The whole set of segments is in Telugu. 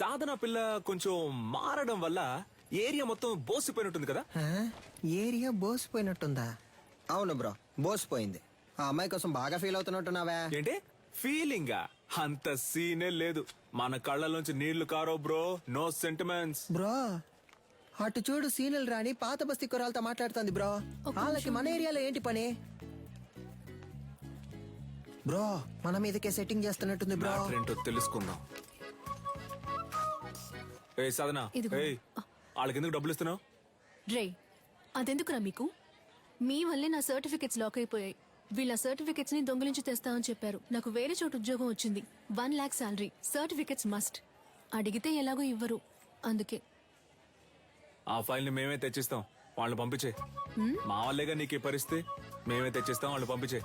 సాధన పిల్ల కొంచెం మారడం వల్ల ఏరియా మొత్తం బోసిపోయినట్టుంది కదా? ఆ? ఏరియా బోసిపోయినట్టుందా? అవును బ్రో బోసిపోయింది. ఆ అమ్మాయి కోసం బాగా ఫీల్ అవుతున్నట్టున్నావే. ఏంటి? ఫీలింగ్? అంత సీనే లేదు. మన కళ్ళలోంచి నీళ్ళు కారో బ్రో నో సెంటిమెంట్స్. బ్రో అటు చూడు సీనియల్ రాణి పాత బస్తీ కురాలతో మాట్లాడుతుంది బ్రో. వాళ్ళకి మన ఏరియాలో ఏంటి పని? బ్రో మన మీదకే సెట్టింగ్ చేస్తున్నట్టుంది బ్రో. మ్యాటర్ ఏంటో తెలుసుకుందాం. ఏ సాధన. ఇదిగో. ఏయ్ వాళ్ళకి ఎందుకు డబ్బులు ఇస్తున్నావు? రే అదెందుకురా మీకు? మీ వల్లే నా సర్టిఫికెట్స్ లాక్ అయిపోయాయి. వీళ్ళ సర్టిఫికెట్స్ని దొంగిలించి తెస్తామని చెప్పారు. నాకు వేరే చోటు ఉద్యోగం వచ్చింది. One lakh salary certificates must. అడిగితే ఎలాగో ఇవ్వరు. అందుకే. ఆ ఫైల్ని మేమే తెచ్చిస్తాం. వాళ్ళు పంపించే. మా వాళ్ళేగా నీకు ఈ పరిస్థితి? మేమే తెచ్చిస్తాం వాళ్ళు పంపించే.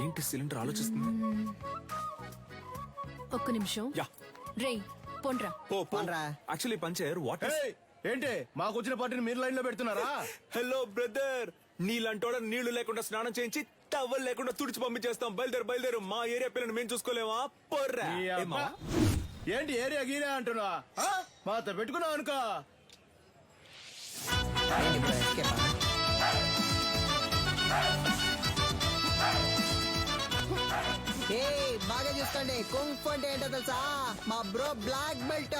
ఏంటి సిలిండర్ ఆలోచిస్తుంది? ఒక్క నిమిషం. యా. రే పొండ్రా. పన్రా. యాక్చువల్లీ పంచర్ వాట్ ఏంటి? మాకు వచ్చిన పార్టీని మీరు లైన్లో పెడుతున్నారా? హలో బ్రదర్ నీళ్ళంటోడ నీళ్ళు లేకుండా స్నానం చేయించి టవల్ లేకుండా తుడిచి పంపించేస్తాం. బయలుదేరు బయలుదేరు. మా ఏరియా పిల్లని మేము చూసుకోలేమా? పొర్రా. ఈ ఏ? ఏంటి ఏరియా గీరియా అంటున్నా? ఆ? మాతో పెట్టుకున్నావు అనుకో. ఏంటి బాగా చూసుకోండి. కుంఫ్ అంటే ఏంటో తెలుసా? మా బ్రో బ్లాక్ బెల్ట్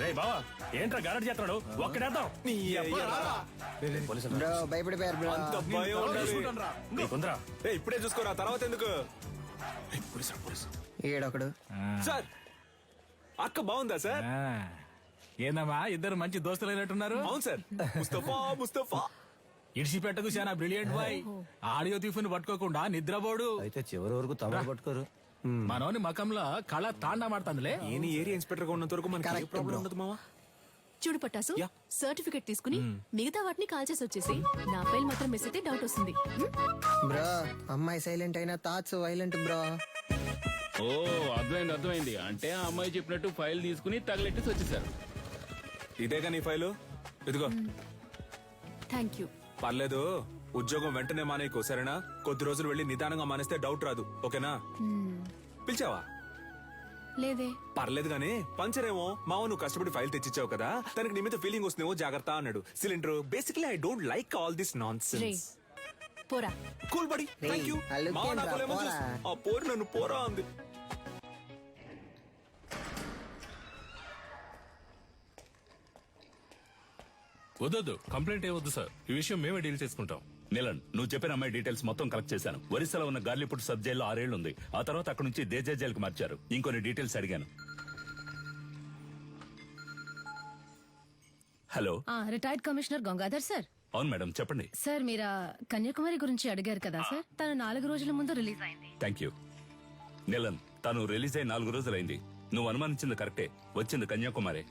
రే బావా ఏంట్రా గారడ్ చేస్తున్నాడు? ఒక్కడేద్దాం. బ్రో భయపడిపోయారు బ్రో ఇప్పుడే చూసుకోరా తర్వాత ఎందుకు? ఏ, పోలీసు, పోలీసు. ఈడొకడు. సార్ అక్క బాగుందా సార్? ఏందమ్మా ఇద్దరు మంచి దోస్తులైనట్టున్నారు? అవును సార్. ముస్తఫా ముస్తఫా. ఇడిచిపెట్టకు చాలా బ్రిలియంట్ బాయ్. ఆడియో తీఫుని పట్టుకోకుండా నిద్రపోడు. అయితే చివరి వరకు తమరు పట్టుకోరు. మనోని మకంలో కళ తాండా మాడుతుందిలే ఏని ఏరియా ఇన్స్పెక్టర్గా ఉన్నంత వరకు మనకి ఏ Correct, ప్రాబ్లం bro. ఉండదు మావా? చూడు పట్టాసు. సర్టిఫికెట్ తీసుకుని మిగతా వాటిని కాల్ చేసి వచ్చేసి నా ఫైల్ మాత్రం మిస్ అయితే డౌట్ వస్తుంది. హ్మ్? బ్రో అమ్మాయి సైలెంట్ అయినా థాట్స్ వైలెంట్ బ్రో. ఓ అర్థమైంది అర్థమైంది. అంటే ఆ అమ్మాయి చెప్పినట్టు ఫైల్ తీసుకుని తగలెట్టేసి వచ్చేసారు. ఇదేగా నీ ఫైలు? ఇదిగో. థ్యాంక్ యూ పర్లేదు. ఉద్యోగం వెంటనే మానేయకు సరేనా? కొద్ది రోజులు వెళ్ళి నిదానంగా మానేస్తే డౌట్ రాదు ఓకేనా? పిలిచావా? లేదే. పర్లేదు గానీ పంచరేమో మావ నువ్వు కష్టపడి ఫైల్ తెచ్చిచ్చావు కదా తనకి నీ మీద ఫీలింగ్ వస్తుందేమో జాగ్రత్త అన్నాడు. Cylinder basically I don't like all this nonsense పోరా. కూల్ బడి థ్యాంక్ యూ మావ పోరా. ఆ పోరు నన్ను పోరా అంది. వద్దొద్దు కంప్లైంట్ ఏవద్దు సార్. ఈ విషయం మేమే డీల్ చేసుకుంటాం. నీలన్ నువ్వు చెప్పిన అమ్మాయి డీటెయిల్స్ మొత్తం కలెక్ట్ చేశాను. ఒరిస్సాలో ఉన్న గార్లీపుట్ సబ్ జైల్లో ఆరేళ్ళు ఉంది ఆ తర్వాత అక్కడ నుంచి దేజే జైలుకి మార్చారు. ఇంకొన్ని డీటెయిల్స్ అడిగాను. Hello. Retired commissioner Gangadhar sir. అవును మేడం చెప్పండి. సార్ మీరు కన్యాకుమారి గురించి అడిగారు కదా సార్. తను నాలుగు రోజుల ముందు రిలీజ్ అయింది. Thank you. నీలన్ తను రిలీజ్ అయి నాలుగు రోజులైంది. నువ్వు అనుమానించింది కరెక్టే. వచ్చింది కన్యాకుమారి.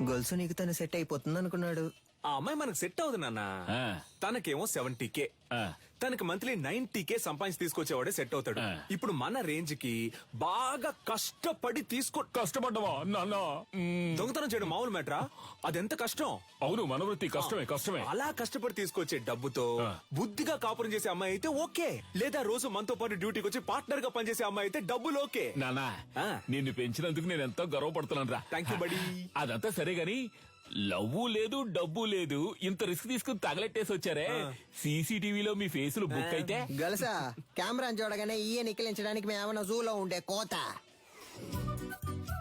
గొలుసు నీకు తను సెట్ అయిపోతుంది అనుకున్నాడు ఆ అమ్మాయి మనకు సెట్ అవుతుంది నాన్న ఆ. తనకేమో సెవెంటీ కే. తనకి మంత్లీ నైన్టీ కే సంపాదించి తీసుకొచ్చేవాడే సెట్ అవుతాడు. ఇప్పుడు మన రేంజ్కి బాగా కష్టపడి తీసుకో కష్టపడ్డవా నాన్న. దొంగతనం చేయడం మామూలు మ్యాటరా అదెంత కష్టం అవును మనవృత్తి కష్టమే కష్టమే అలా కష్టపడి తీసుకొచ్చే డబ్బుతో. బుద్ధిగా కాపురం చేసే అమ్మాయి అయితే ఓకే లేదా రోజు మనతో పాటు డ్యూటీకి వచ్చి పార్ట్నర్గా పనిచేసే అమ్మాయి అయితే డబ్బులు ఓకే నానా ఆ. నిన్ను పెంచినందుకు నేను ఎంతో గర్వపడుతున్నాను రా Thank you, buddy. అదంతా సరే గాని లవ్వు లేదు డబ్బు లేదు. ఇంత రిస్క్ తీసుకుని తగలెట్టేసి వచ్చారే సీసీటీవీలో మీ ఫేసులు బుక్ అయితే గొలుసా కెమెరా చూడగానే ఈయ నిక్కిలించడానికి మేమన్నా జూలో ఉండే కోత.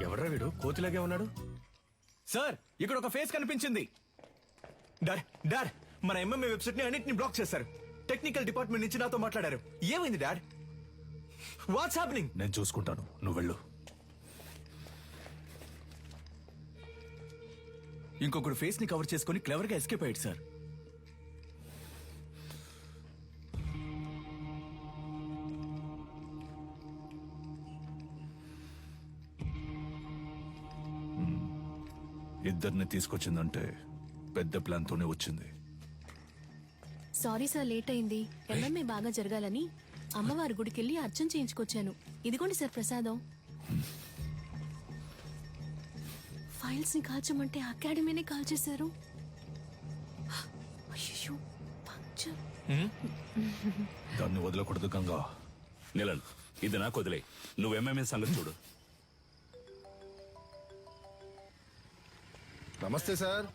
ఎవడ్రా వీడు? కోతిలాగే ఉన్నాడు? సార్ ఇక్కడ ఒక ఫేస్ కనిపించింది. డాడ్ డాడ్ మన ఎంఎంఏ వెబ్సైట్ని అన్నింటిని బ్లాక్ చేశారు. టెక్నికల్ డిపార్ట్మెంట్ నుంచి నాతో మాట్లాడారు. ఏమైంది డాడ్ వాట్స్ హ్యాపెనింగ్ నేను చూసుకుంటాను. నువ్వు వెళ్ళు ఇంకొకడు ఫేస్ని కవర్ చేసుకుని క్లవర్గా ఎస్కేప్ అయ్యాడు సార్ ఇద్దరిని తీసుకొచ్చిందంటే పెద్ద ప్లాన్ తోనే వచ్చింది. సారీ సార్ లేట్ అయింది. ఎంఎంఏ బాగా జరగాలని అమ్మవారి గుడికెళ్ళి అర్చన చేయించుకొచ్చాను. ఇదిగోండి సార్ ప్రసాదం. ఫైల్స్ని కాల్చమంటే అకాడమీనే కాల్ చేశారు అయ్యో దాన్ని వదలకూడదు గంగా. నిలన్ ఇది నాకు వదిలే. నువ్వు ఎంఎంఏ సంగతి చూడు. నమస్తే సార్.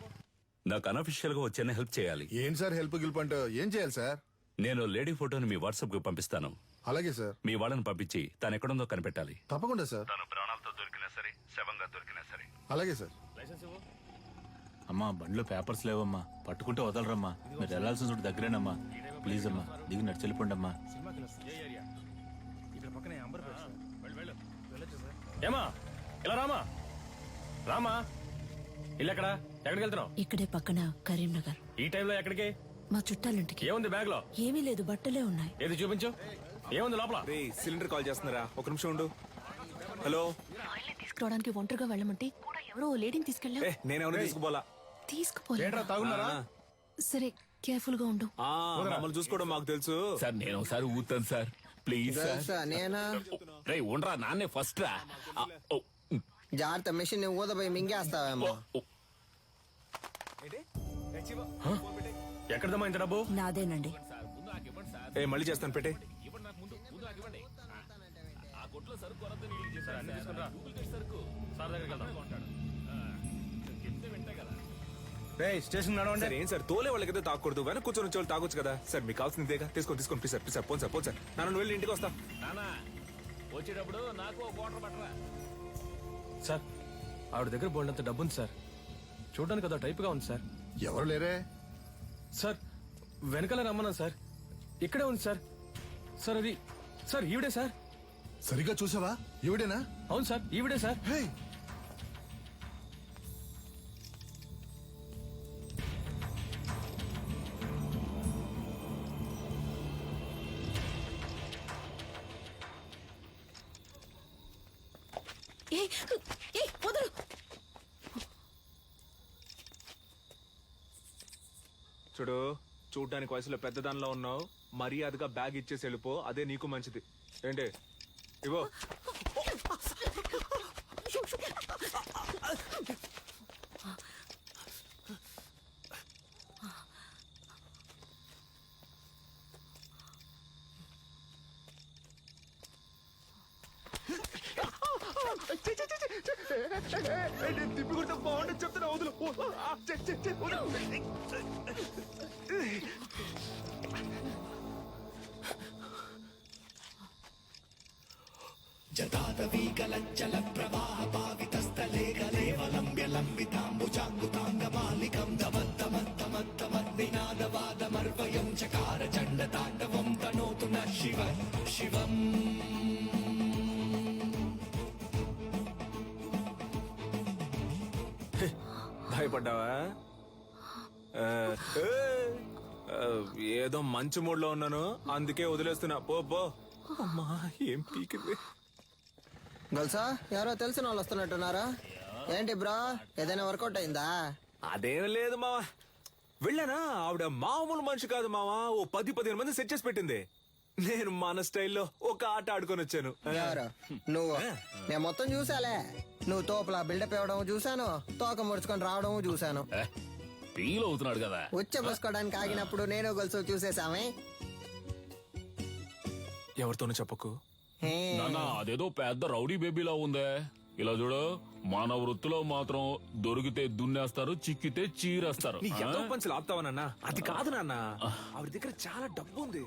నాకు అనఫిషియల్గా వచ్చేనే హెల్ప్ చేయాలి. ఏం సార్ హెల్ప్ గిల్ప్ అంటే ఏం చేయాలి సార్? నేను లేడీ ఫోటోని మీ వాట్సాప్కి పంపిస్తాను. అలాగే సార్. మీ వాళ్ళని పంపించి తను ఎక్కడుందో కనిపెట్టాలి. తప్పకుండా సార్. తను ప్రాణాలతో దొరికినా సరే శవంగా దొరికినా సరే అలాగే సార్. అమ్మా బండిలో పేపర్స్ లేవమ్మా. పట్టుకుంటే వదలరమ్మా. మీరు వెళ్ళాల్సిన చోటు దగ్గరేనమ్మా. ప్లీజ్ అమ్మా దిగి నడిచి వెళ్ళిపోండి అమ్మా ఏమా? ఇలా రామా? రామా? ఇల్లు ఎక్కడ? ఎక్కడికి వెళ్తున్నావు? ఇక్కడే పక్కన కరీంనగర్. ఈ టైంలో ఎక్కడికి? మా చుట్టాలింటికి. ఏముంది బ్యాగ్లో ఏమీ లేదు బట్టలే ఉన్నాయి. ఏది చూపించు. ఏముంది లోపల? రే సిలిండర్ కాల్ చేస్తున్నారా? ఒక నిమిషం ఉండు. హలో? తీసుకురావడానికి ఒంటరిగా వెళ్ళమంటే ఎవరో ఓ లేడీని తీసుకెళ్ళా నేనేమైనా తీసుకుపోలా తీసుకుపోలే తాగున్నారా? సరే కేర్ఫుల్గా ఉండు. ఆ, మమ్మల్ని చూసుకోవడం మాకు తెలుసు. సార్ నేను ఒకసారి ఊతాను సార్. Please sir. తెలుసా నేనా? రే ఉండరా నాన్నే ఫస్ట్ రా. ఆ, ఓ, జాగ్రత్త మెషిన్ ఊదపోయి మింగేస్తావేమో. ఓ, ఎక్కడదమ్మా ఇంత డబ్బు? నాదేనండి. ఏ మళ్ళీ చేస్తాను పెట్టే. స్టేషన్ నడవండి. సార్ ఏం సార్? తోలే వాళ్ళకైతే తాకూడదు. వెనక కూర్చొని వచ్చే వాళ్ళు తాగొచ్చు కదా. సార్ మీకు కావాల్సింది ఇదేగా? తీసుకొని తీసుకొని ప్లీజ్ సార్ ప్లీజ్ సార్ పోను సార్ పోను సార్. నన్ను వెళ్ళి ఇంటికి వస్తా. నానా వచ్చేటప్పుడు నాకు ఒక వాటర్ పట్టరా. సార్ ఆవిడ దగ్గర బోల్డంత డబ్బు ఉంది సార్. చూడడానికి అదో టైప్గా ఉంది సార్. ఎవరు లేరే? సార్ వెనకాల రమ్మన్నా సార్. ఇక్కడే ఉంది సార్. సార్ అది సార్ ఈవిడే సార్. సరిగ్గా చూసావా? ఈవిడేనా? అవును సార్ ఈవిడే సార్. హే వదలు. చూడు చూడడానికి వయసులో పెద్దదానిలో ఉన్నావు. మర్యాదగా బ్యాగ్ ఇచ్చేసి వెళ్ళిపో అదే నీకు మంచిది. ఏంటి? ఇవో తిప్పి కొడితే బాగుంటుంది చెప్తున్నా వదులు భయపడ్డావా ఏదో మంచి మూడ్లో ఉన్నాను. అందుకే వదిలేస్తున్నా. పో పో. అమ్మా ఏం పీకింది గొలుసా ఎవరో తెలిసిన వాళ్ళు వస్తున్నట్టున్నారా? ఏంటి బ్రో ఏదైనా వర్కౌట్ అయిందా? అదేం లేదు మావా. వెళ్ళానా? ఆవిడ మామూలు మనిషి కాదు మావా. ఓ పది పదిహేను మంది సెట్ చేసి పెట్టింది. నేను మన స్టైల్లో ఒక ఆట ఆడుకొని వచ్చాను. ఎవరు? నువ్వు. నేను మొత్తం చూసాలే నువ్వు తోపులా బిల్డప్ ఇవ్వడం చూశాను తోక ముడుచుకొని రావడం చూశాను. ఫీల్ అవుతున్నాడు కదా. ఉచ్చ పోసుకోవడానికి ఆగినప్పుడు నేను గొలుసు చూసేసామే ఎవరితోనూ చెప్పకు. హే. నాన్న అదేదో పెద్ద రౌడీ బేబీలా ఉందే. ఇలా చూడు మన వృత్తిలో మాత్రం దొరికితే దున్నేస్తారు చిక్కితే చీరేస్తారు. నీ ఆ? ఎంతో పంచులు ఆపుతావా నాన్న? అది కాదు నాన్న. ఆవిడ దగ్గర చాలా డబ్బు ఉంది.